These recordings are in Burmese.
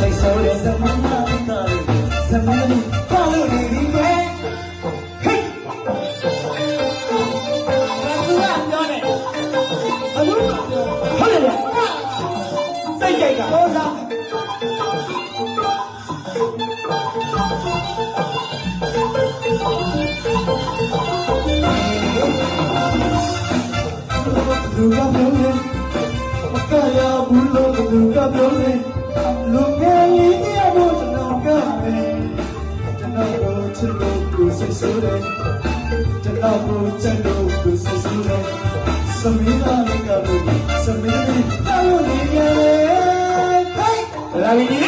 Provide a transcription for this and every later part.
စိတ်ဆိုးတဲ့သမမကလေးသမ ကိုစိတ်ဆိုးတယ်ကျွန်တော်ကိုချစ်လို့ကိုစိတ်ဆိုးတယ်စမီးသားလေးကလို့စမီးလေးတောင်းနေရတယ်ဟိုက်လာပြီဒီ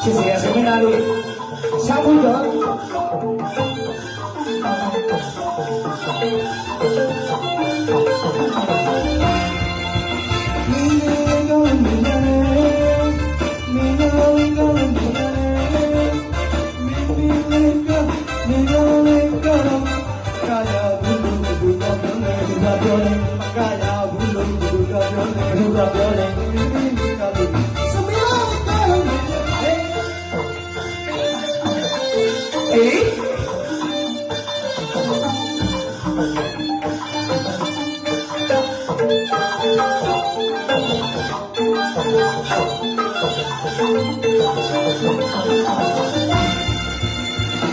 ချစ်စရာစမီးသားလေးရှာဖို့တော့ အေး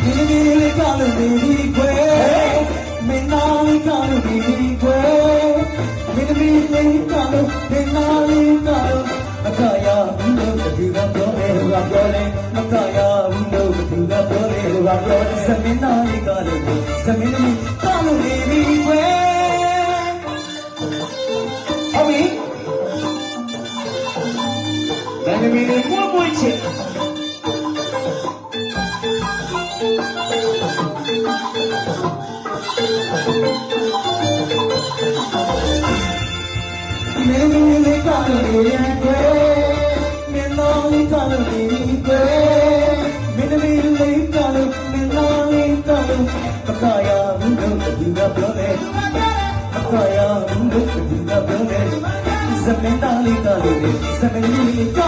ဒီဒီလေးကလို့ဒီဒီခွဲမ လေးကလို့မင်းနာလေးကလို့မခရဘူးလို့ဒီကပြောတယ်ဟိုကပြောတယ်မခရဘူးလို့ဒီကပြောတယ်ဟိုကပြောတယ်စမင်းနာလေးကလို့စမင်းလေးကလို့ဒီဒီခွဲဟုတ်ပြီဒါနဲ့မင်းကိုပွေးချစ်မင်းကြီးလေးကလည်းရဲ့ မင်းတော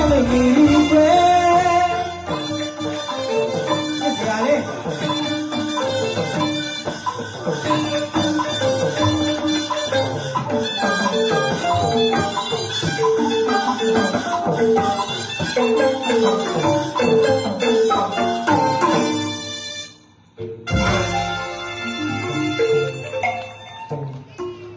်လေး